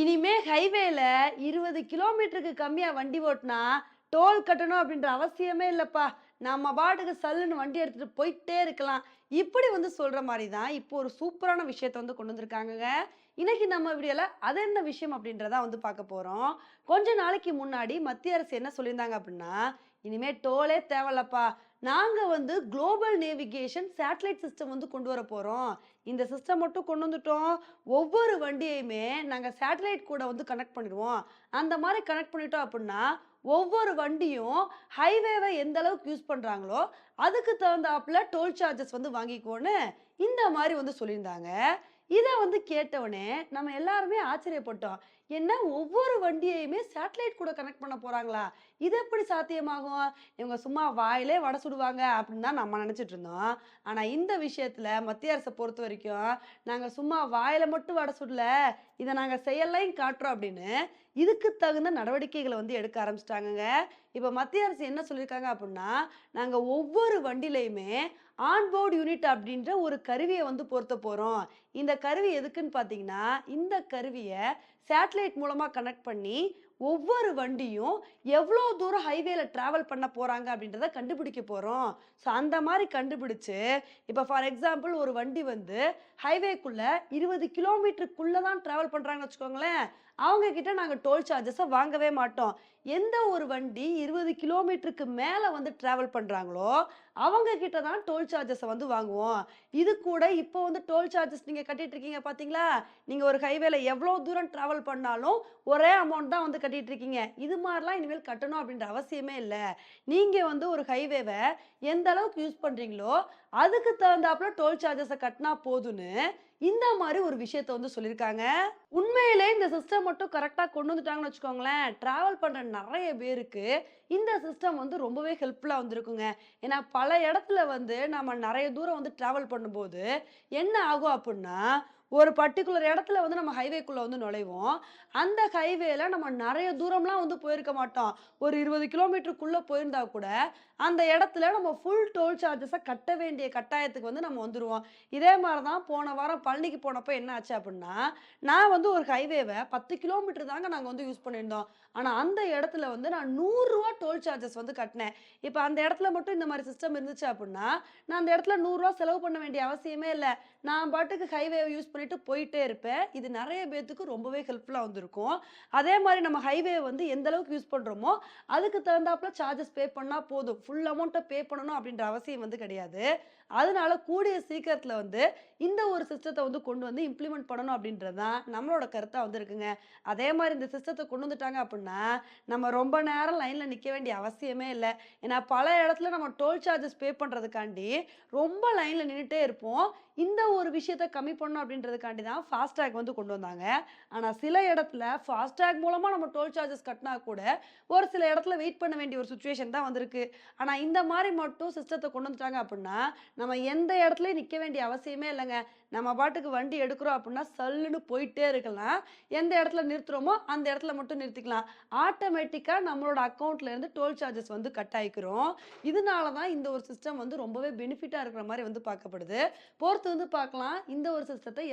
இனிமே ஹைவேல இருபது கிலோமீட்டருக்கு கம்மியா வண்டி ஓட்டினா டோல் கட்டணும் அப்படின்ற அவசியமே இல்லைப்பா. நம்ம பாட்டுக்கு சல்லுன்னு வண்டி எடுத்துட்டு போயிட்டே இருக்கலாம். இப்படி வந்து சொல்ற மாதிரி தான் இப்போ ஒரு சூப்பரான விஷயத்த வந்து கொண்டு வந்திருக்காங்கங்க. இன்னைக்கு நம்ம வீடியோல அது என்ன விஷயம் அப்படின்றத வந்து பார்க்க போறோம். கொஞ்ச நாளைக்கு முன்னாடி மத்திய அரசு என்ன சொல்லியிருந்தாங்க அப்படின்னா இனிமே டோலே தேவையில்லப்பா நாங்கள் வந்து குளோபல் நேவிகேஷன் சேட்டலைட் சிஸ்டம் வந்து கொண்டு வர போகிறோம் இந்த சிஸ்டம் மட்டும் கொண்டு வந்துட்டோம். ஒவ்வொரு வண்டியையுமே நாங்கள் சேட்டலைட் கூட வந்து கனெக்ட் பண்ணிடுவோம். அந்த மாதிரி கனெக்ட் பண்ணிட்டோம் அப்படின்னா ஒவ்வொரு வண்டியும் ஹைவேவை எந்த அளவுக்கு யூஸ் பண்ணுறாங்களோ அதுக்கு தகுந்தாப்புல டோல் சார்ஜஸ் வந்து வாங்கிக்கோன்னு இந்த மாதிரி வந்து சொல்லியிருந்தாங்க. இதை வந்து கேட்டவொடனே நம்ம எல்லாருமே ஆச்சரியப்பட்டோம். என்ன ஒவ்வொரு வண்டியையுமே சேட்டலைட் கூட கனெக்ட் பண்ண போகிறாங்களா இது எப்படி சாத்தியமாகும்? இவங்க சும்மா வாயிலே வடை சுடுவாங்க அப்படின்னு தான் நம்ம நினச்சிட்டு இருந்தோம். ஆனால் இந்த விஷயத்தில் மத்திய அரசை பொறுத்த வரைக்கும் நாங்கள் சும்மா வாயில மட்டும் வடை சுடல இதை நாங்கள் செய்யலையும் காட்டுறோம் அப்படின்னு இதுக்கு தகுந்த நடவடிக்கைகளை வந்து எடுக்க ஆரம்பிச்சிட்டாங்கங்க. இப்போ மத்திய அரசு என்ன சொல்லியிருக்காங்க அப்படின்னா நாங்கள் ஒவ்வொரு வண்டிலையுமே ஆன்போர்டு யூனிட் அப்படின்ற ஒரு கருவியை வந்து பொருத்த போகிறோம் இந்த கருவி எதுக்குன்னு பார்த்தீங்கன்னா இந்த கருவியை சேட்டலைட் மூலமாக கனெக்ட் பண்ணி ஒவ்வொரு வண்டியும் எவ்வளோ தூரம் ஹைவேல ட்ராவல் பண்ண போகிறாங்க அப்படின்றத கண்டுபிடிக்க போகிறோம் ஸோ அந்த மாதிரி கண்டுபிடிச்சு இப்போ ஃபார் எக்ஸாம்பிள் ஒரு வண்டி வந்து ஹைவேக்குள்ளே இருபது கிலோமீட்டருக்குள்ளே தான் ட்ராவல் பண்ணுறாங்கன்னு வச்சுக்கோங்களேன். அவங்க கிட்ட நாங்கள் டோல் சார்ஜஸை வாங்கவே மாட்டோம். எந்த ஒரு வண்டி இருபது கிலோமீட்டருக்கு மேலே வந்து ட்ராவல் பண்ணுறாங்களோ அவங்க கிட்ட தான் டோல் சார்ஜஸை வந்து வாங்குவோம். இது கூட இப்போ வந்து டோல் சார்ஜஸ் நீங்கள் கட்டிட்டு இருக்கீங்க பார்த்தீங்களா நீங்கள் ஒரு ஹைவேல எவ்வளோ தூரம் ட்ராவல் பண்ணாலும் ஒரே அமௌண்ட் தான் வந்து கட்டிட்டு இருக்கீங்க. இது மாதிரிலாம் இனிமேல் கட்டணும் அப்படின்ற அவசியமே இல்லை. நீங்கள் வந்து ஒரு ஹைவேவை எந்த அளவுக்கு யூஸ் பண்ணுறீங்களோ அதுக்கு தகுந்தாப்புல டோல் சார்ஜஸை கட்டினா போதும்னு இந்த மாதிரி ஒரு விஷயத்த வந்து சொல்லியிருக்காங்க. உண்மையிலே இந்த சிஸ்டம் மட்டும் கரெக்டாக கொண்டு வந்துட்டாங்கன்னு வச்சுக்கோங்களேன். ட்ராவல் பண்ணுற நிறைய பேருக்கு இந்த சிஸ்டம் வந்து ரொம்பவே ஹெல்ப்ஃபுல்லாக வந்திருக்குங்க. ஏன்னா பல இடத்துல வந்து நம்ம நிறைய தூரம் வந்து ட்ராவல் பண்ணும்போது என்ன ஆகும் அப்படின்னா ஒரு பர்டிகுலர் இடத்துல வந்து நம்ம ஹைவேக்குள்ளே வந்து நுழைவோம். அந்த ஹைவேல நம்ம நிறைய தூரம்லாம் வந்து போயிருக்க மாட்டோம். ஒரு இருபது கிலோமீட்டருக்குள்ளே போயிருந்தா கூட அந்த இடத்துல நம்ம ஃபுல் டோல் சார்ஜஸை கட்ட வேண்டிய கட்டாயத்துக்கு வந்து நம்ம வந்துடுவோம் இதே மாதிரி தான் போன வாரம் பழனிக்கு போனப்போ என்ன ஆச்சு அப்படின்னா நான் வந்து ஒரு ஹைவேவை பத்து கிலோமீட்டர் தாங்க நாங்கள் வந்து யூஸ் பண்ணியிருந்தோம். ஆனால் அந்த இடத்துல வந்து நான் நூறுரூவா டோல் சார்ஜஸ் வந்து கட்டினேன். இப்போ அந்த இடத்துல மட்டும் இந்த மாதிரி சிஸ்டம் இருந்துச்சு அப்படின்னா நான் அந்த இடத்துல நூறுரூவா செலவு பண்ண வேண்டிய அவசியமே இல்லை. நான் பாட்டுக்கு ஹைவேவை யூஸ் பண்ணி பண்ணிட்டு போயிட்டே இருப்பேன். இது நிறைய பேர்த்துக்கு ரொம்பவே ஹெல்ப்ஃபுல்லாக வந்திருக்கும். அதே மாதிரி நம்ம ஹைவே வந்து எந்த அளவுக்கு யூஸ் பண்ணுறோமோ அதுக்கு தகுந்தாப்புல சார்ஜஸ் பே பண்ணால் போதும். ஃபுல் அமௌண்ட்டை பே பண்ணணும் அப்படின்ற அவசியம் வந்து கிடையாது. அதனால கூடிய சீக்கிரத்தில் வந்து இந்த ஒரு சிஸ்டத்தை வந்து கொண்டு வந்து இம்ப்ளிமெண்ட் பண்ணணும் அப்படின்றது தான் நம்மளோட கருத்தாக வந்துருக்குங்க. அதே மாதிரி இந்த சிஸ்டத்தை கொண்டு வந்துட்டாங்க அப்படின்னா நம்ம ரொம்ப நேரம் லைனில் நிற்க வேண்டிய அவசியமே இல்லை. ஏன்னா பல இடத்துல நம்ம டோல் சார்ஜஸ் பே பண்ணுறதுக்காண்டி ரொம்ப லைனில் நின்றுட்டே இருப்போம். இந்த ஒரு விஷயத்த கம்மி பண்ணணும் அப்படின்றது அப்படின்றதுக்காண்டி தான் ஃபாஸ்டேக் வந்து கொண்டு வந்தாங்க. ஆனால் சில இடத்துல ஃபாஸ்டேக் மூலமாக நம்ம டோல் சார்ஜஸ் கட்டினா கூட ஒரு சில இடத்துல வெயிட் பண்ண வேண்டிய ஒரு சுச்சுவேஷன் தான் வந்திருக்கு. ஆனால் இந்த மாதிரி மட்டும் சிஸ்டத்தை கொண்டு வந்துட்டாங்க அப்படின்னா நம்ம எந்த இடத்துலையும் நிற்க வேண்டிய அவசியமே இல்லைங்க. நம்ம பாட்டுக்கு வண்டி எடுக்கிறோம் அப்படின்னா சல்லுன்னு போயிட்டே இருக்கலாம். எந்த இடத்துல நிறுத்துகிறோமோ அந்த இடத்துல மட்டும் நிறுத்திக்கலாம். ஆட்டோமேட்டிக்காக நம்மளோட அக்கௌண்ட்லேருந்து டோல் சார்ஜஸ் வந்து கட் ஆகிக்கிறோம் இதனால தான் இந்த ஒரு சிஸ்டம் வந்து ரொம்பவே பெனிஃபிட்டாக இருக்கிற மாதிரி வந்து பார்க்கப்படுது. பொறுத்து வந்து பார்க்கலாம். இந்த ஒரு சிஸ்டத்தை